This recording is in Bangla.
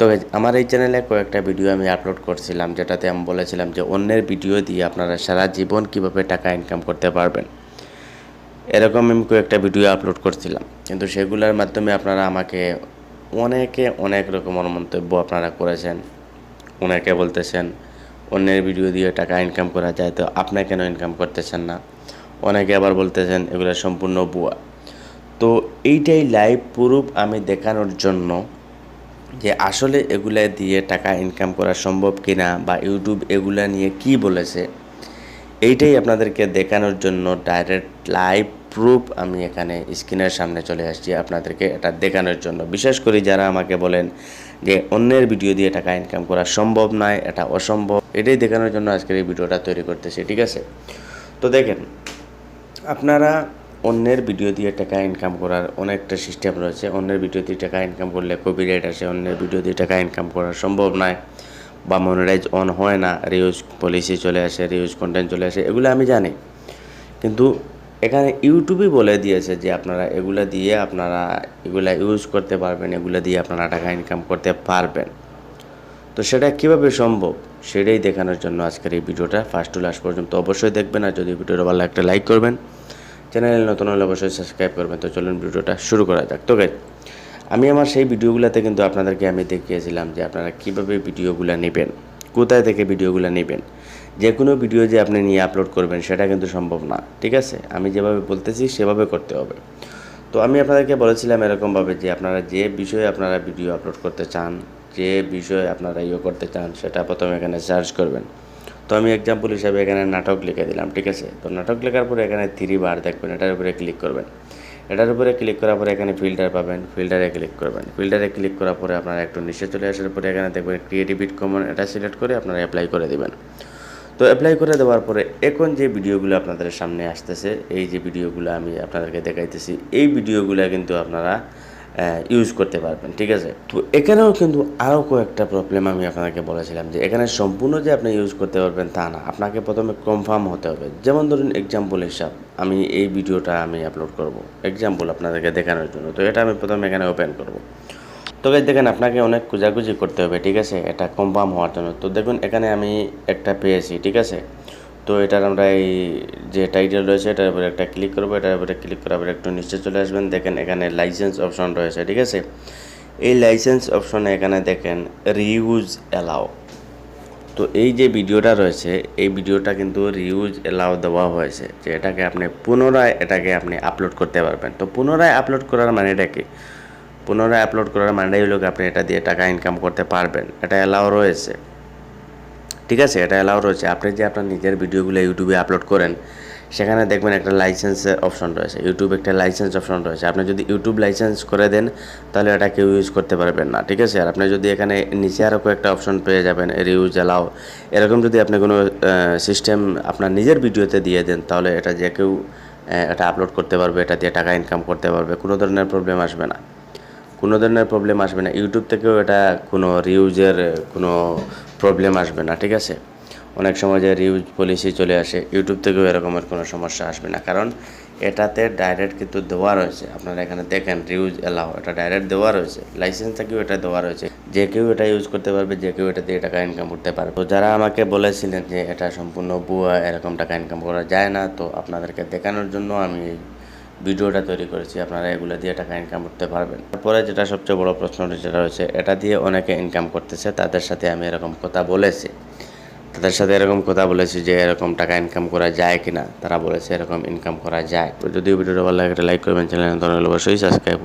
তো guys, আমার এই চ্যানেলে কয়েকটা ভিডিও আমি আপলোড করছিলাম যেটাতে আমি বলেছিলাম যে অন্যের ভিডিও দিয়ে আপনারা সারা জীবন কীভাবে টাকা ইনকাম করতে পারবেন। এরকম আমি কয়েকটা ভিডিও আপলোড করছিলাম। কিন্তু সেগুলোর মাধ্যমে আপনারা আমাকে অনেকে অনেক রকমের মন্তব্য আপনারা করেছেন অনেকে বলতেছেন অন্যের ভিডিও দিয়ে টাকা ইনকাম করা যায় তো আপনি কেন ইনকাম করতেছেন না? অনেকে আবার বলতেছেন এগুলো সম্পূর্ণ বুয়া তো এইটাই লাইভ প্রুফ আমি দেখানোর জন্য যে আসলে এগুলা দিয়ে টাকা ইনকাম করা সম্ভব কিনা বা ইউটিউব এগুলা নিয়ে কি বলেছে, এইটাই আপনাদেরকে দেখানোর জন্য ডাইরেক্ট লাইভ প্রুফ আমি এখানে স্ক্রিনের সামনে চলে আসছি আপনাদেরকে এটা দেখানোর জন্য। বিশেষ করে যারা আমাকে বলেন যে অন্যের ভিডিও দিয়ে টাকা ইনকাম করা সম্ভব নয়, এটা অসম্ভব, এটাই দেখানোর জন্য আজকের এই ভিডিওটা তৈরি করতেছি, ঠিক আছে? তো দেখেন, আপনারা অন্যের ভিডিও দিয়ে টাকা ইনকাম করার অনেকটা সিস্টেম রয়েছে। অন্যের ভিডিও দিয়ে টাকা ইনকাম করলে কপিরাইট আসে, অন্যের ভিডিও দিয়ে টাকা ইনকাম করা সম্ভব নয় বা মনিটাইজ অন হয় না রিউজ পলিসি চলে আসে রিউজ কন্টেন্ট চলে আসে, এগুলো আমি জানি। কিন্তু এখানে ইউটিউবই বলে দিয়েছে যে আপনারা এগুলা দিয়ে আপনারা এগুলা ইউজ করতে পারবেন, এগুলা দিয়ে আপনারা টাকা ইনকাম করতে পারবেন। তো সেটা কীভাবে সম্ভব? সেটাই দেখানোর জন্য আজকের এই ভিডিওটা ফার্স্ট টু লাস্ট পর্যন্ত অবশ্যই দেখবেন, আর যদি ভিডিওটা ভালো একটা লাইক করবেন। চ্যানেলে নতুন হলে অবশ্যই সাবস্ক্রাইব করবেন। তো চলুন ভিডিওটা শুরু করা যাক। তো guys, আমি আমার সেই ভিডিওগুলোতে কিন্তু আপনাদেরকে আমি দেখিয়েছিলাম যে আপনারা কীভাবে ভিডিওগুলো নেবেন কোথায় থেকে ভিডিওগুলো নেবেন। যে কোনো ভিডিও যে আপনি নিয়ে আপলোড করবেন সেটা কিন্তু সম্ভব না ঠিক আছে? আমি যেভাবে বলতেছি সেভাবে করতে হবে। তো আমি আপনাদেরকে বলেছিলাম এরকমভাবে যে আপনারা যে বিষয়ে আপনারা ভিডিও আপলোড করতে চান যে বিষয়ে আপনারা ইয়ে করতে চান সেটা প্রথমে এখানে সার্চ করবেন। তো আমি এক্সাম্পল হিসাবে এখানে নাটক লিখে দিলাম, ঠিক আছে? তো নাটক লেখার পরে এখানে থ্রি বার দেখবেন, এটার উপরে ক্লিক করবেন। এটার উপরে ক্লিক করার পরে এখানে ফিল্টার পাবেন ফিল্টারে ক্লিক করবেন। ফিল্টারে ক্লিক করার পরে আপনারা একটু নিচে চলে আসার পরে এখানে দেখবেন ক্রিয়েটিভিট কমন এটা সিলেক্ট করে আপনারা অ্যাপ্লাই করে দেবেন। তো অ্যাপ্লাই করে দেওয়ার পরে এখন যে ভিডিওগুলো আপনাদের সামনে আসতেছে, এই যে ভিডিওগুলো আমি আপনাদেরকে দেখাইতেছি, এই ভিডিওগুলো কিন্তু আপনারা ইউজ করতে পারবেন, ঠিক আছে? তো এখানেও কিন্তু আরও কয়েকটা প্রবলেম আমি আপনাকে বলেছিলাম যে এখানে সম্পূর্ণ যে আপনি ইউজ করতে পারবেন তা না। আপনাকে প্রথমে কনফার্ম হতে হবে। যেমন ধরুন এক্সাম্পল হিসাব, আমি এই ভিডিওটা আমি আপলোড করব। এক্সাম্পল আপনাদেরকে দেখানোর জন্য। তো এটা আমি প্রথমে এখানে ওপেন করব। তো গাইজ দেখেন আপনাকে অনেক খোঁজাখুঁজি করতে হবে, ঠিক আছে? এটা কনফার্ম হওয়ার জন্য। তো দেখুন, এখানে আমি একটা পেয়েছি, ঠিক আছে? তো এটার আমরা এই যে টাইটেল রয়েছে, এটার উপরে একটা ক্লিক করব, এটার উপরে ক্লিক করার পরে একটু নিচে চলে আসবেন, দেখেন এখানে লাইসেন্স অপশন রয়েছে, ঠিক আছে? এই লাইসেন্স অপশনে এখানে দেখেন রিউজ অ্যালাও তো এই যে ভিডিওটা রয়েছে, এই ভিডিওটা কিন্তু রিউজ এলাও দেওয়া হয়েছে, যে এটাকে আপনি পুনরায়, এটাকে আপনি আপলোড করতে পারবেন। তো পুনরায় আপলোড করার মানে এটা কি? পুনরায় আপলোড করার মানেই হলো আপনি এটা দিয়ে টাকা ইনকাম করতে পারবেন, এটা এলাও রয়েছে। ঠিক আছে? এটা এলাও রয়েছে। আপনি যে আপনার নিজের ভিডিওগুলো ইউটিউবে আপলোড করেন, সেখানে দেখবেন একটা লাইসেন্সের অপশন রয়েছে। ইউটিউব একটা লাইসেন্স অপশন রয়েছে। আপনি যদি ইউটিউব লাইসেন্স করে দেন, তাহলে এটা কেউ ইউজ করতে পারবেন না। ঠিক আছে? আর আপনি যদি এখানে নিচে আরও কয়েকটা অপশন পেয়ে যাবেন রিউজ অ্যালাও এরকম যদি আপনি কোনো সিস্টেম আপনার নিজের ভিডিওতে দিয়ে দেন, তাহলে এটা যে কেউ এটা আপলোড করতে পারবে, এটা দিয়ে টাকা ইনকাম করতে পারবে, কোনো ধরনের প্রবলেম আসবে না। কোনো ধরনের প্রবলেম আসবে না। ইউটিউব থেকেও এটা কোনো রিউজের কোনো প্রবলেম আসবে না, ঠিক আছে? অনেক সময় যে রিউজ পলিসি চলে আসে ইউটিউব থেকেও এরকমের কোনো সমস্যা আসবে না। কারণ এটাতে ডাইরেক্ট কিন্তু দেওয়া রয়েছে। আপনারা এখানে দেখেন রিউজ এলাও এটা ডাইরেক্ট দেওয়া রয়েছে। লাইসেন্স থেকেও এটা দেওয়া রয়েছে। যে কেউ এটা ইউজ করতে পারবে, যে কেউ এটা দিয়ে টাকা ইনকাম করতে পারবে। তো যারা আমাকে বলেছিলেন যে এটা সম্পূর্ণ বুয়া এরকম টাকা ইনকাম করা যায় না, তো আপনাদেরকে দেখানোর জন্য আমি ভিডিওটা তৈরি করেছি, আপনারা এগুলো দিয়ে টাকা ইনকাম করতে পারবেন। তারপরে যেটা সবচেয়ে বড় প্রশ্নটি যেটা রয়েছে, এটা দিয়ে অনেকে ইনকাম করতেছে, তাদের সাথে আমি এরকম কথা বলেছি। তাদের সাথে এরকম কথা বলেছি যে, এরকম টাকা ইনকাম করা যায় কিনা, তারা বলেছে এরকম ইনকাম করা যায়। যদি ভিডিওটা ভালো লাগে লাইক করবেন চ্যানেল অবশ্যই সাবস্ক্রাইব